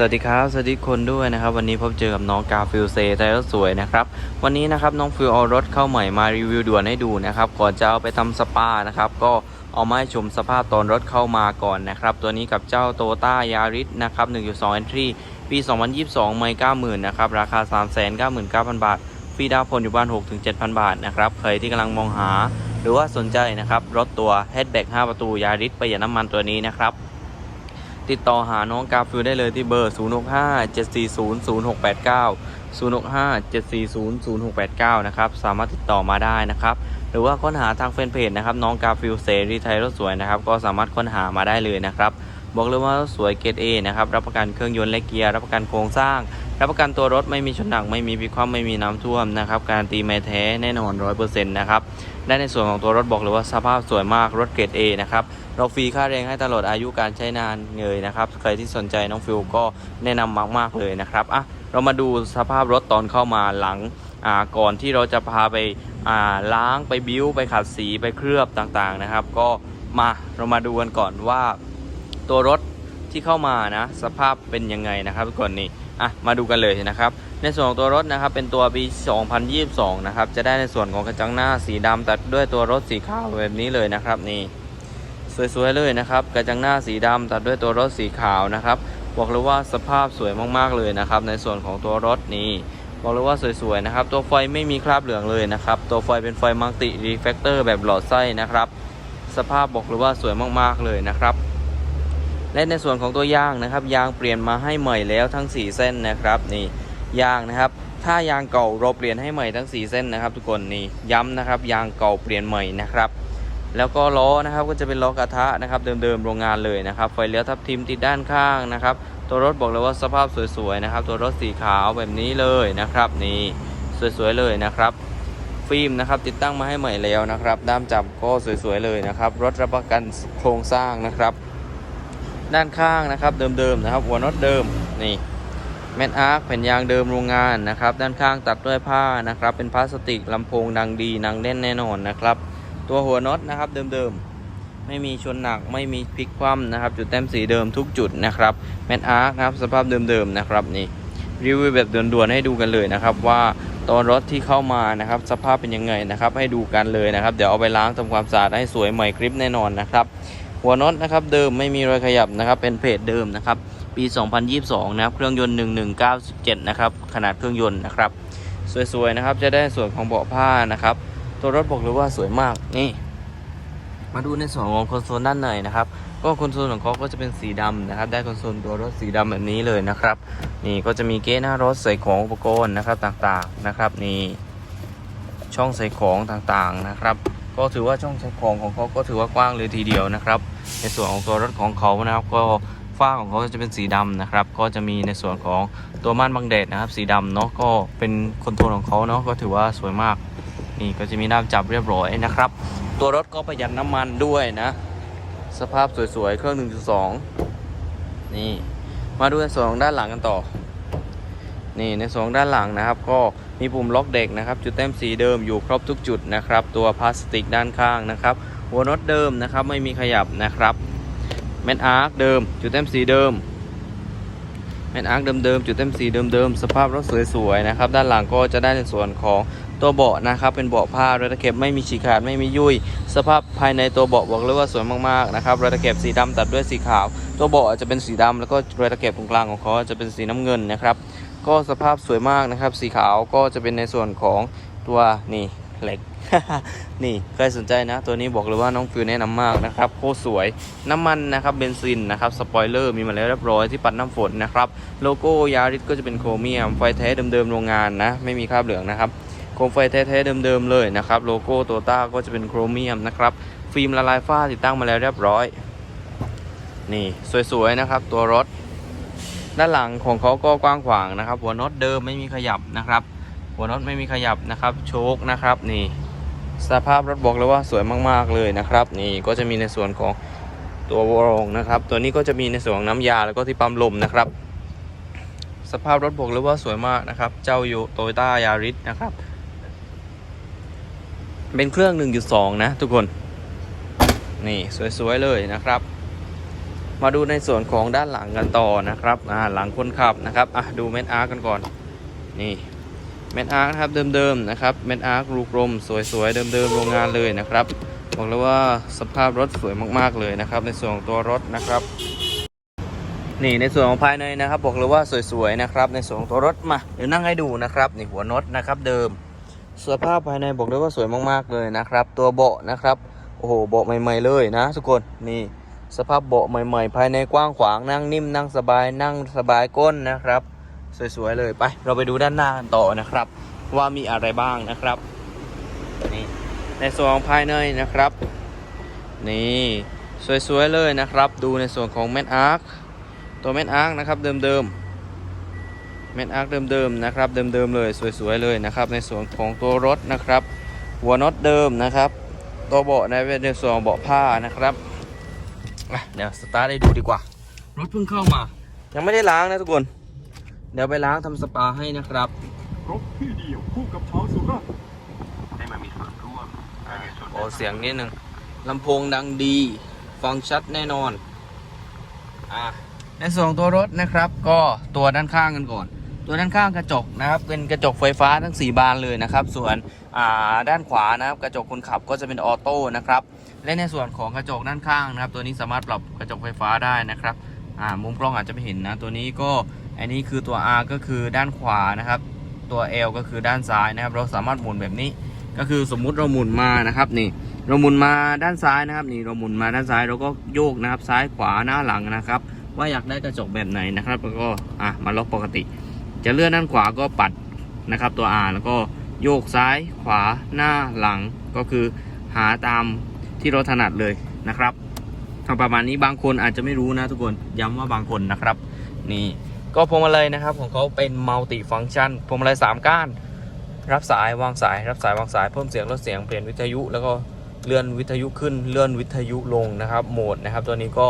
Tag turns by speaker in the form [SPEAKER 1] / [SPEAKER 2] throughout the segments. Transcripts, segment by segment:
[SPEAKER 1] สวัสดีครับ สวัสดีคนด้วยนะครับ วันนี้พบเจอกับน้องกาฟิลเซไทยรถสวยนะครับ วันนี้นะครับน้องฟิลเอารถเข้าใหม่มารีวิวด่วนให้ดูนะครับ ก่อนจะเอาไปทำสปานะครับ ก็เอามาให้ชมสภาพตอนรถเข้ามาก่อนนะครับ ตัวนี้กับเจ้าโตต้ายาริสนะครับ 1.2 Entry ปี 2022 ไม่90,000นะครับ ราคา 399,000 บาท ฟรีดาวผ่อนอยู่บ้าน 6-7,000 บาทนะครับ ใครที่กำลังมองหา หรือว่าสนใจนะครับ รถตัว Hatchback 5ประตูยาริสประหยัดน้ำมันตัวนี้นะครับ ติดต่อหาน้องกาฟิลได้เลยที่เบอร์ 065 740 0689 065 740 0689 นะครับ สามารถติดต่อมาได้นะครับ หรือว่าค้นหาทางแฟนเพจนะครับ น้องกาฟิลเสรีไทยรถสวยนะครับ ก็สามารถค้นหามาได้เลยนะครับ บอกเลยว่ารถสวยเกรดเอนะครับ รับประกันเครื่องยนต์และเกียร์ รับประกันโครงสร้าง รับประกันตัวรถไม่มีชนหนัก ไม่มีพิความไม่มีน้ำท่วมนะครับ การตีไม่แท้แน่นอน100%นะครับและในส่วนของตัวรถบอกเลยว่าสภาพสวยมาก รถเกรด A นะครับ เราฟรีค่าแรงให้ตลอดอายุการใช้นานเลยนะครับ ใครที่สนใจน้องฟิลก็แนะนำมากๆเลยนะครับอะเรามาดูสภาพรถตอนเข้ามาหลังอ่าก่อนที่เราจะพาไปอ่าล้างไปบิ้วไปขัดสีไปเคลือบต่างๆนะครับ ก็มาเรามาดูกันก่อนว่าตัวรถที่เข้ามานะสภาพเป็นยังไงนะครับทุกคนนี่อะมาดูกันเลยนะครับ ในส่วนของตัวรถนะครับเป็นตัวปี 2022 นะครับ จะได้ในส่วนของกระจังหน้าสีดำตัดด้วยตัวรถสีขาวแบบนี้เลยนะครับนี่ สวยๆเลยนะครับ กระจังหน้าสีดำตัดด้วยตัวรถสีขาวนะครับ บอกเลยว่าสภาพสวยมากๆเลยนะครับ ในส่วนของตัวรถนี้บอกเลยว่าสวยๆนะครับ ตัวไฟไม่มีคราบเหลืองเลยนะครับ ตัวไฟเป็นไฟมัลติรีเฟกเตอร์แบบหลอดไส้นะครับ สภาพบอกเลยว่าสวยมากๆเลยนะครับ และในส่วนของตัวยางนะครับ ยางเปลี่ยนมาให้ใหม่แล้วทั้ง 4 เส้นนะครับนี่ยางนะครับ ถ้ายางเก่าเราเปลี่ยนให้ใหม่ทั้ง 4 เส้นนะครับ ทุกคนนี่ย้ำนะครับ ยางเก่าเปลี่ยนใหม่นะครับ แล้วก็ล้อนะครับก็จะเป็นล้อกระทะนะครับเดิมๆโรงงานเลยนะครับไฟเลี้ยวทับทิมติดด้านข้างนะครับ ตัวรถบอกเลยว่าสภาพสวยๆนะครับ ตัวรถสีขาวแบบนี้เลยนะครับนี่สวยๆเลยนะครับ ฟิล์มนะครับติดตั้งมาให้ใหม่แล้วนะครับ ด้ามจับก็สวยๆเลยนะครับ รถรับประกันโครงสร้างนะครับ ด้านข้างนะครับเดิมๆนะครับหัวน็อตเดิมนี่แมนอาร์คแผ่นยางเดิมโรงงานนะครับ ด้านข้างตัดด้วยผ้านะครับ เป็นพลาสติกลำโพงดังดีนังแน่นแน่นอนนะครับ ตัวหัวน็อตนะครับเดิมๆ ไม่มีชนหนักไม่มีพลิกคว่ำนะครับ จุดแต้มสีเดิมทุกจุดนะครับแมนอาร์คนะครับสภาพเดิมๆนะครับนี่รีวิวแบบด่วนๆให้ดูกันเลยนะครับ ว่าตอนรถที่เข้ามานะครับสภาพเป็นยังไงนะครับ ให้ดูกันเลยนะครับ เดี๋ยวเอาไปล้างทำความสะอาดให้สวยใหม่คลิปแน่นอนนะครับหัวน็อตนะครับเดิมไม่มีรอยขยับนะครับเป็นเพจเดิมนะครับปี 2022 นะครับเครื่องยนต์ 1197 นะครับขนาดเครื่องยนต์นะครับ สวยๆนะครับจะได้ส่วนของเบาะผ้านะครับ ตัวรถบอกเลยว่าสวยมากนี่มาดูในส่วนของคอนโซลด้านในนะครับ ก็คอนโซลของเขาก็จะเป็นสีดำนะครับ ได้คอนโซลตัวรถสีดำแบบนี้เลยนะครับ นี่ก็จะมีเก๊หน้ารถใส่ของอุปกรณ์นะครับต่างๆนะครับ นี่ช่องใส่ของต่างๆนะครับ ก็ถือว่าช่องใช้ของของเขาก็ถือว่ากว้างเลยทีเดียวนะครับ ในส่วนของตัวรถของเขานะครับ ก็ฝ้าของเขาจะเป็นสีดำนะครับ ก็จะมีในส่วนของตัวม่านบังแดดนะครับ สีดำเนาะก็เป็นคอนโทรลของเขาเนาะก็ถือว่าสวยมาก นี่ก็จะมีด้ามจับเรียบร้อยนะครับ ตัวรถก็ประหยัดน้ำมันด้วยนะ สภาพสวยๆ เครื่อง 1.2 นี่ มาดูในส่วนของด้านหลังกันต่อ นี่ในส่วนของด้านหลังนะครับ ก็มีปุ่มล็อกเด็กนะครับ จุดเต็มสีเดิมอยู่ครบทุกจุดนะครับ ตัวพลาสติกด้านข้างนะครับ หัวน็อตเดิมนะครับ ไม่มีขยับนะครับแมนอาร์คเดิม จุดเต็มสีเดิมแมนอาร์คเดิมๆจุดเต็มสีเดิมๆสภาพรถสวยๆนะครับ ด้านหลังก็จะได้ในส่วนของ ตัวเบาะนะครับเป็นเบาะผ้ารอยตะเข็บไม่มีฉีกขาดไม่มียุ่ย สภาพภายในตัวเบาะบอกเลยว่าสวยมากๆนะครับรอยตะเข็บสีดำตัดด้วยสีขาว ตัวเบาะจะเป็นสีดำแล้วก็รอยตะเข็บตรงกลางของเขาจะเป็นสีน้ำเงินนะครับ ก็สภาพสวยมากนะครับ สีขาวก็จะเป็นในส่วนของตัวนี่เหล็กนี่ใครสนใจนะ ตัวนี้บอกเลยว่าน้องฟิวแนะนำมากนะครับโคตรสวยน้ำมันนะครับเบนซินนะครับสปอยเลอร์มีมาแล้วเรียบร้อยที่ปัดน้ำฝนนะครับโลโก้ยาริสก็จะเป็นโครเมียมไฟแท้เดิมๆโรงงานนะ ไม่มีคราบเหลืองนะครับ โคมไฟแท้ๆเดิมๆเลยนะครับ โลโก้โตต้าก็จะเป็นโครเมียมนะครับ ฟิล์มละลายฝ้าติดตั้งมาแล้วเรียบร้อย นี่สวยๆนะครับ ตัวรถ ด้านหลังของเขาก็กว้างขวางนะครับ หัวน็อตเดิมไม่มีขยับนะครับ หัวน็อตไม่มีขยับนะครับ โชคนะครับนี่ สภาพรถบอกเลยว่าสวยมากๆเลยนะครับ นี่ก็จะมีในส่วนของตัววรองนะครับ ตัวนี้ก็จะมีในส่วนน้ำยาแล้วก็ที่ปั๊มลมนะครับ สภาพรถบอกเลยว่าสวยมากนะครับ เจ้าโยโตโยต้ายาริสนะครับ เป็นเครื่อง 1.2 นะ ทุกคน นี่สวย ๆ เลยนะครับ มาดูในส่วนของด้านหลังกันต่อนะครับอ่าหลังคนขับนะครับอะดูเม็ดอาร์กันก่อน นี่เม็ดอาร์นะครับเดิมๆนะครับเม็ดอาร์รูกลมสวยๆเดิมๆโรงงานเลยนะครับบอกเลยว่าสภาพรถสวยมากๆเลยนะครับ ในส่วนของตัวรถนะครับ นี่ในส่วนของภายในนะครับ บอกเลยว่าสวยๆนะครับ ในส่วนของตัวรถมาเดี๋ยวนั่งให้ดูนะครับนี่หัวน็อตนะครับเดิม สภาพภายในบอกเลยว่าสวยมากๆเลยนะครับ ตัวเบาะนะครับโอ้โหเบาะใหม่ ๆเลยนะทุกคนนี่สภาพเบาะใหม่ ๆ ภายในกว้างขวางนั่งนิ่มนั่งสบายนั่งสบายก้นนะครับ สวยๆเลยไป เราไปดูด้านหน้ากันต่อนะครับ ว่ามีอะไรบ้างนะครับนี่ในส่วนของภายในนะครับ นี่สวยๆเลยนะครับ ดูในส่วนของแมนอาร์คตัวเม็ดอาร์คนะครับเดิมๆ เม็ดอาร์คเดิมๆนะครับ เดิมๆเลยสวยๆเลยนะครับ ในส่วนของตัวรถนะครับ หัวน็อตเดิมนะครับ ตัวเบาะในเป็นในส่วนของเบาะผ้านะครับอะเดี๋ยวสตาร์ทให้ดูดีกว่า รถเพิ่งเข้ามา ยังไม่ได้ล้างนะทุกคน เดี๋ยวไปล้างทำสปาให้นะครับ
[SPEAKER 2] ครบที่เดียวคู่กับชาวสุราษฎร์
[SPEAKER 3] ให้มันมีส่วนร่วมในส่วน
[SPEAKER 1] โอ้เสียงนิดนึงลำโพงดังดี ฟังชัดแน่นอนอะในส่วนของตัวรถนะครับ ก็ตัวด้านข้างกันก่อน ตัวด้านข้างกระจกนะครับเป็นกระจกไฟฟ้าทั้ง 4 บานเลยนะครับ ส่วนด้านขวานะครับกระจกคนขับก็จะเป็นออโต้นะครับและในส่วนของกระจกด้านข้างนะครับ ตัวนี้สามารถปรับกระจกไฟฟ้าได้นะครับมุมกล้องอาจจะไม่เห็นนะตัวนี้ก็อันนี้คือตัว R ก็คือด้านขวานะครับ ตัว L ก็คือด้านซ้ายนะครับ เราสามารถหมุนแบบนี้ ก็คือสมมุติเราหมุนมานะครับนี่เราหมุนมาด้านซ้ายนะครับ นี่เราหมุนมาด้านซ้ายเราก็โยกนะครับซ้ายขวาหน้าหลังนะครับ ว่าอยากได้กระจกแบบไหนนะครับแล้วก็อะมาล็อกปกติ จะเลื่อนด้านขวาก็ปัดนะครับ ตัว R แล้วก็โยกซ้ายขวาหน้าหลังก็คือหาตามที่เราถนัดเลยนะครับทำประมาณนี้บางคนอาจจะไม่รู้นะทุกคนย้ำว่าบางคนนะครับ นี่ก็พวงมาลัยนะครับ ของเขาเป็นมัลติฟัง c t ชันพวงมาลัยสามก้าน รับสายวางสาย รับสายวางสายเพิ่มเสียงลดเสียงเปลี่ยนวิทยุ แล้วก็เลื่อนวิทยุขึ้นเลื่อนวิทยุลงนะครับโหมดนะครับ ตัวนี้ก็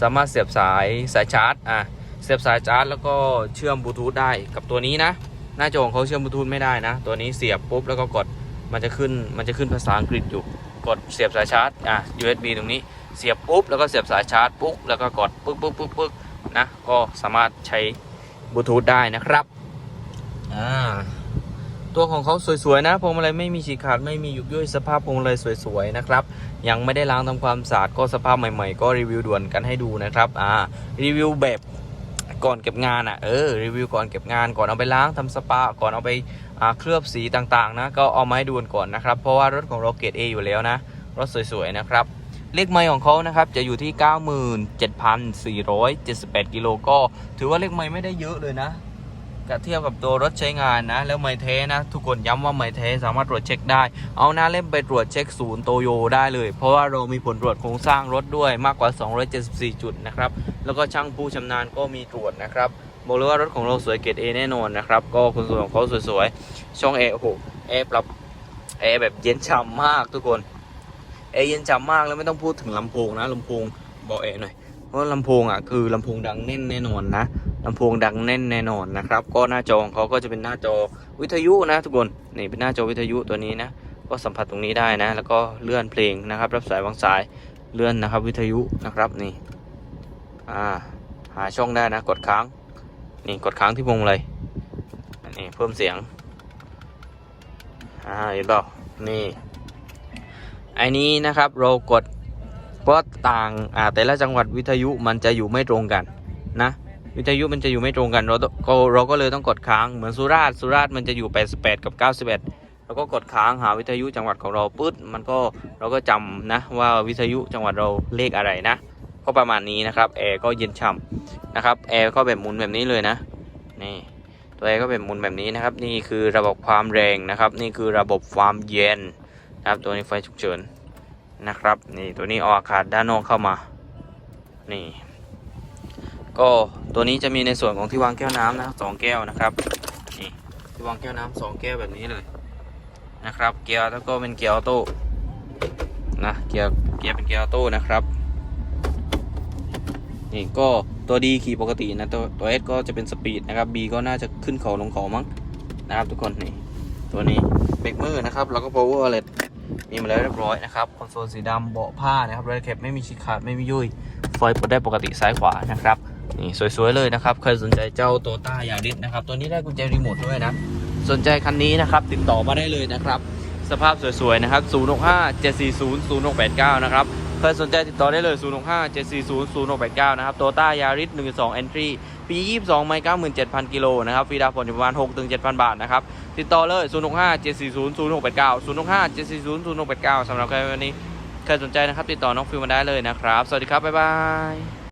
[SPEAKER 1] สามารถเสียบสายสายชาร์จอะ เสียบสายชาร์จแล้วก็เชื่อมบลูทูธได้กับตัวนี้นะ หน้าจอของเขาเชื่อมบลูทูธไม่ได้นะ ตัวนี้เสียบปุ๊บแล้วก็กดมันจะขึ้นมันจะขึ้นภาษาอังกฤษอยู่ กดเสียบสายชาร์จอะ USB ตรงนี้เสียบปุ๊บแล้วก็เสียบสายชาร์จปุ๊บแล้วก็กดปึ๊กปึ๊กปึ๊กปึ๊กนะก็สามารถใช้บลูทูธได้นะครับอ่าตัวของเขาสวยๆนะพวงมาลัยไม่มีฉีกขาดไม่มียุบย่อยสภาพพวงมาลัยสวยๆนะครับยังไม่ได้ล้างทำความสะอาดก็สภาพใหม่ ๆ ก็รีวิวด่วนกันให้ดูนะครับอ่ารีวิวแบบ ก่อนเก็บงานอะเออรีวิวก่อนเก็บงานก่อนเอาไปล้างทำสปาก่อนเอาไปเคลือบสีต่างๆนะก็เอามาให้ดูกันก่อนนะครับ เพราะว่ารถของเราเกรด A อยู่แล้วนะ รถสวยๆนะครับเลขไมล์ของเขานะครับจะอยู่ที่ 97,478กิโลก็ ถือว่าเลขไมล์ไม่ได้เยอะเลยนะ กับเทียบกับตัวรถใช้งานนะ แล้วไม่เทนะ ทุกคนย้ำว่าไม่เทสามารถตรวจเช็คได้ เอาหน้าเล่มไปตรวจเช็คศูนย์โตโยได้เลย เพราะว่าเรามีผลตรวจโครงสร้างรถด้วยมากกว่า 274 จุดนะครับ แล้วก็ช่างผู้ชำนาญก็มีตรวจนะครับบอกเลยว่ารถของเราสวยเกรดเอแน่นอนนะครับ ก็คุณสมบัติของเขาสวยๆ ช่องแอร์โอ้โหแอร์ปรับแอร์แบบเย็นฉ่ำมากทุกคนแอร์เย็นฉ่ำมากแล้วไม่ต้องพูดถึงลำโพงนะลำโพงบอกแอร์หน่อยเพราะลำโพงอะคือลำโพงดังแน่นแน่นอนนะ ลำโพงดังแน่นแน่นอนนะครับ ก็หน้าจอของเขาก็จะเป็นหน้าจอวิทยุนะทุกคนนี่เป็นหน้าจอวิทยุตัวนี้นะก็สัมผัสตรงนี้ได้นะ แล้วก็เลื่อนเพลงนะครับ รับสายวางสายเลื่อนนะครับ วิทยุนะครับนี่อ่าหาช่องได้นะ กดค้างนี่กดค้างที่พวงมาลัยนี่เพิ่มเสียงอ่าเห็นเปล่านี่ไอ้นี้นะครับเรากดเพราะต่างอ่าแต่ละจังหวัดวิทยุมันจะอยู่ไม่ตรงกันนะ วิทยุมันจะอยู่ไม่ตรงกันเราก็เราก็เลยต้องกดค้างเหมือนสุราษฎร์สุราษฎร์มันจะอยู่ 88 กับ 91เราก็กดค้างหาวิทยุจังหวัดของเราปึ๊ดมันก็เราก็จำนะว่าวิทยุจังหวัดเราเลขอะไรนะ ก็ประมาณนี้นะครับแอร์ก็เย็นฉ่ำนะครับแอร์ก็แบบหมุนแบบนี้เลยนะนี่ตัวแอร์ก็แบบหมุนแบบนี้นะครับ นี่คือระบบความแรงนะครับ นี่คือระบบความเย็นนะครับตัวนี้ไฟฉุกเฉินนะครับ นี่ตัวนี้เอาอากาศด้านนอกเข้ามา นี่ ก็ตัวนี้จะมีในส่วนของที่วางแก้วน้ำนะสองแก้วนะครับนี่ที่วางแก้วน้ำสองแก้วแบบนี้เลยนะครับ เกียร์แล้วก็เป็นเกียร์ออโต้นะเกียร์เกียร์เป็นเกียร์ออโต้นะครับนี่ก็ตัวดีขี่ปกตินะตัวตัวเอสก็จะเป็นสปีดนะครับ B ก็น่าจะขึ้นเขาลงเขามั้งนะครับทุกคนนี่ตัวนี้เบรกมือนะครับแล้วก็ power outlet มีมาแล้วเรียบร้อยนะครับคอนโซลสีดำเบาะผ้านะครับรายแคปไม่มีฉีกขาดไม่มียุ่ยไฟไฟเปิดได้ปกติซ้ายขวานะครับ นี่สวยๆเลยนะครับ ใครสนใจเจ้าโตต้ายาริสนะครับ ตัวนี้ได้กุญแจรีโมทด้วยนะ สนใจคันนี้นะครับ ติดต่อมาได้เลยนะครับ สภาพสวยๆนะครับ 065 740 0689 นะครับ ใครสนใจติดต่อได้เลย 065 740 0689 นะครับ โตต้ายาริส1.2 Entry ปี 22 ไม่97,000 กิโลนะครับ ฟรีดาวผ่อนอยู่ประมาณ6-7,000 บาทนะครับ ติดต่อเลย 065 740 0689 065 740 0689สำหรับใครวันนี้ ใครสนใจนะครับ ติดต่อน้องฟิวมาได้เลยนะครับ สวัสดีครับ บ๊ายบาย